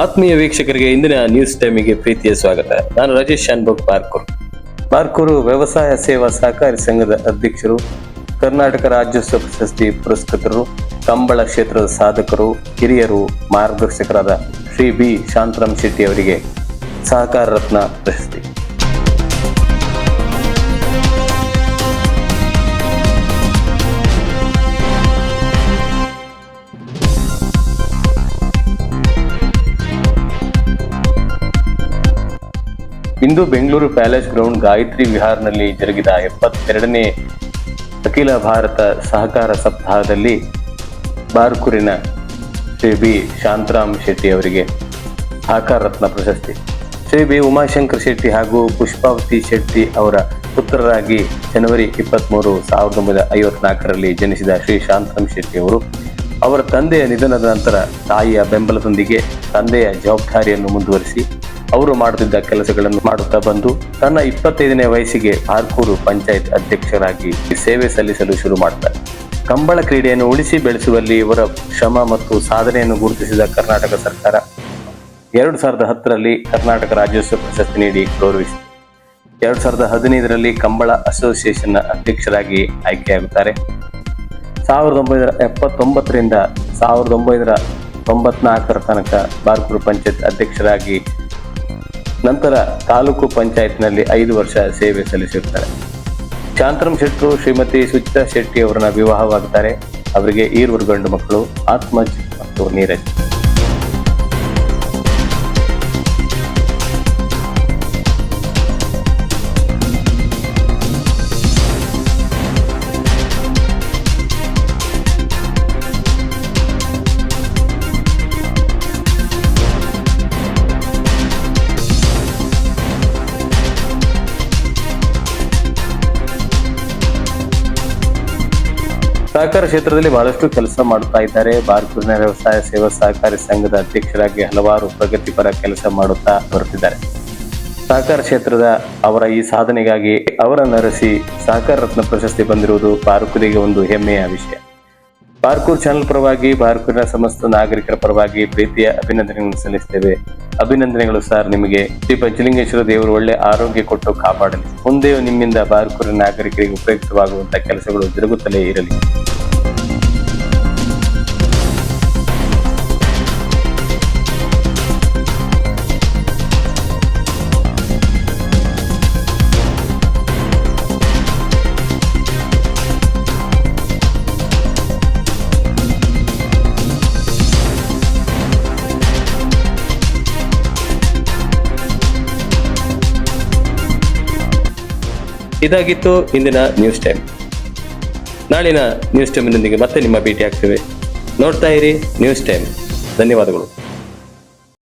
ಆತ್ಮೀಯ ವೀಕ್ಷಕರಿಗೆ ಇಂದಿನ ನ್ಯೂಸ್ ಟೈಮಿಗೆ ಪ್ರೀತಿಯ ಸ್ವಾಗತ. ನಾನು ರಾಜೇಶ್ ಶಾನ್ಭೋಗ್ ಪಾರ್ಕೂರ್. ಪಾರ್ಕೂರು ವ್ಯವಸಾಯ ಸೇವಾ ಸಹಕಾರಿ ಸಂಘದ ಅಧ್ಯಕ್ಷರು, ಕರ್ನಾಟಕ ರಾಜ್ಯೋತ್ಸವ ಪ್ರಶಸ್ತಿ ಪುರಸ್ಕೃತರು, ಕಂಬಳ ಕ್ಷೇತ್ರದ ಸಾಧಕರು, ಹಿರಿಯರು, ಮಾರ್ಗದರ್ಶಕರಾದ ಶ್ರೀ ಬಿ. ಶಾಂತರಾಮ್ ಶೆಟ್ಟಿ ಅವರಿಗೆ ಸಹಕಾರ ರತ್ನ ಪ್ರಶಸ್ತಿ. ಇಂದು ಬೆಂಗಳೂರು ಪ್ಯಾಲೇಸ್ ಗ್ರೌಂಡ್ ಗಾಯತ್ರಿ ವಿಹಾರ್ನಲ್ಲಿ ಜರುಗಿದ ಎಪ್ಪತ್ತೆರಡನೇ ಅಖಿಲ ಭಾರತ ಸಹಕಾರ ಸಪ್ತಾಹದಲ್ಲಿ ಬಾರ್ಕೂರಿನ ಶ್ರೀ ಬಿ ಶಾಂತರಾಮ್ ಶೆಟ್ಟಿ ಅವರಿಗೆ ಸಹಕಾರ ರತ್ನ ಪ್ರಶಸ್ತಿ. ಶ್ರೀ ಬಿ ಉಮಾಶಂಕರ್ ಶೆಟ್ಟಿ ಹಾಗೂ ಪುಷ್ಪಾವತಿ ಶೆಟ್ಟಿ ಅವರ ಪುತ್ರರಾಗಿ ಜನವರಿ ಇಪ್ಪತ್ತ್ಮೂರು ಸಾವಿರದ ಒಂಬೈನೂರ ಐವತ್ನಾಲ್ಕರಲ್ಲಿ ಜನಿಸಿದ ಶ್ರೀ ಶಾಂತರಾಮ್ ಶೆಟ್ಟಿ ಅವರು ಅವರ ತಂದೆಯ ನಿಧನದ ನಂತರ ತಾಯಿಯ ಬೆಂಬಲದೊಂದಿಗೆ ತಂದೆಯ ಜವಾಬ್ದಾರಿಯನ್ನು ಮುಂದುವರಿಸಿ ಅವರು ಮಾಡುತ್ತಿದ್ದ ಕೆಲಸಗಳನ್ನು ಮಾಡುತ್ತಾ ಬಂದು ತನ್ನ ಇಪ್ಪತ್ತೈದನೇ ವಯಸ್ಸಿಗೆ ಆರ್ಕೂರು ಪಂಚಾಯತ್ ಅಧ್ಯಕ್ಷರಾಗಿ ಸೇವೆ ಸಲ್ಲಿಸಲು ಶುರು ಮಾಡುತ್ತಾರೆ ಕಂಬಳ ಕ್ರೀಡೆಯನ್ನು ಉಳಿಸಿ ಬೆಳೆಸುವಲ್ಲಿ ಇವರ ಶ್ರಮ ಮತ್ತು ಸಾಧನೆಯನ್ನು ಗುರುತಿಸಿದ ಕರ್ನಾಟಕ ಸರ್ಕಾರ ಎರಡು ಸಾವಿರದ ಹತ್ತರಲ್ಲಿ ಕರ್ನಾಟಕ ರಾಜ್ಯೋತ್ಸವ ಪ್ರಶಸ್ತಿ ನೀಡಿ ಗೌರವಿಸಿದೆ. ಎರಡು ಸಾವಿರದ ಹದಿನೈದರಲ್ಲಿ ಕಂಬಳ ಅಸೋಸಿಯೇಷನ್ನ ಅಧ್ಯಕ್ಷರಾಗಿ ಆಯ್ಕೆಯಾಗುತ್ತಾರೆ. ಸಾವಿರದ ಒಂಬೈನೂರ ಎಪ್ಪತ್ತೊಂಬತ್ತರಿಂದ ಸಾವಿರದ ಒಂಬೈನೂರ ತೊಂಬತ್ನಾಲ್ಕರ ತನಕ ಬಾರ್ಕೂರು ಪಂಚಾಯತ್ ಅಧ್ಯಕ್ಷರಾಗಿ ನಂತರ ತಾಲೂಕು ಪಂಚಾಯತ್ನಲ್ಲಿ ಐದು ವರ್ಷ ಸೇವೆ ಸಲ್ಲಿಸಿರ್ತಾರೆ ಶಾಂತರಾಮ್ ಶೆಟ್ಟರು ಶ್ರೀಮತಿ ಸುಚಿತಾ ಶೆಟ್ಟಿ ಅವರನ್ನ ವಿವಾಹವಾಗುತ್ತಾರೆ. ಅವರಿಗೆ ಈರುವರು ಗಂಡು ಮಕ್ಕಳು ಆತ್ಮಜ್ ಮತ್ತು ನೀರಜ್. ಸಹಕಾರ ಕ್ಷೇತ್ರದಲ್ಲಿ ಬಹಳಷ್ಟು ಕೆಲಸ ಮಾಡುತ್ತಾ ಇದ್ದಾರೆ. ಭಾರತೀಯ ವ್ಯವಸಾಯ ಸೇವಾ ಸಹಕಾರಿ ಸಂಘದ ಅಧ್ಯಕ್ಷರಾಗಿ ಹಲವಾರು ಪ್ರಗತಿಪರ ಕೆಲಸ ಮಾಡುತ್ತಾ ಬರುತ್ತಿದ್ದಾರೆ. ಸಹಕಾರ ಕ್ಷೇತ್ರದ ಅವರ ಈ ಸಾಧನೆಗಾಗಿ ಅವರ ನರಸಿ ಸಹಕಾರ ರತ್ನ ಪ್ರಶಸ್ತಿ ಬಂದಿರುವುದು ಪಾರುಕರಿಗೆ ಒಂದು ಹೆಮ್ಮೆಯ ವಿಷಯ. ಬಾರ್ಕೂರ್ ಚಾನೆಲ್ ಪರವಾಗಿ ಬಾರ್ಕೂರಿನ ಸಮಸ್ತ ನಾಗರಿಕರ ಪರವಾಗಿ ಪ್ರೀತಿಯ ಅಭಿನಂದನೆಗಳನ್ನು ಸಲ್ಲಿಸ್ತೇವೆ. ಅಭಿನಂದನೆಗಳು ಸರ್ ನಿಮಗೆ. ಶ್ರೀ ಪಂಚಲಿಂಗೇಶ್ವರ ದೇವರು ಒಳ್ಳೆ ಆರೋಗ್ಯ ಕೊಟ್ಟು ಕಾಪಾಡಲಿ. ಮುಂದೆಯೂ ನಿಮ್ಮಿಂದ ಬಾರ್ಕೂರಿನ ನಾಗರಿಕರಿಗೆ ಉಪಯುಕ್ತವಾಗುವಂತಹ ಕೆಲಸಗಳು ಜರುಗುತ್ತಲೇ ಇರಲಿ. ಇದಾಗಿತ್ತು ಇಂದಿನ ನ್ಯೂಸ್ ಟೈಮ್ ನಾಳಿನ ನ್ಯೂಸ್ ಟೈಮಿನೊಂದಿಗೆ ಮತ್ತೆ ನಿಮ್ಮ ಭೇಟಿ ಆಗ್ತೇವೆ ನೋಡ್ತಾ ಇರಿ ನ್ಯೂಸ್ ಟೈಮ್ ಧನ್ಯವಾದಗಳು.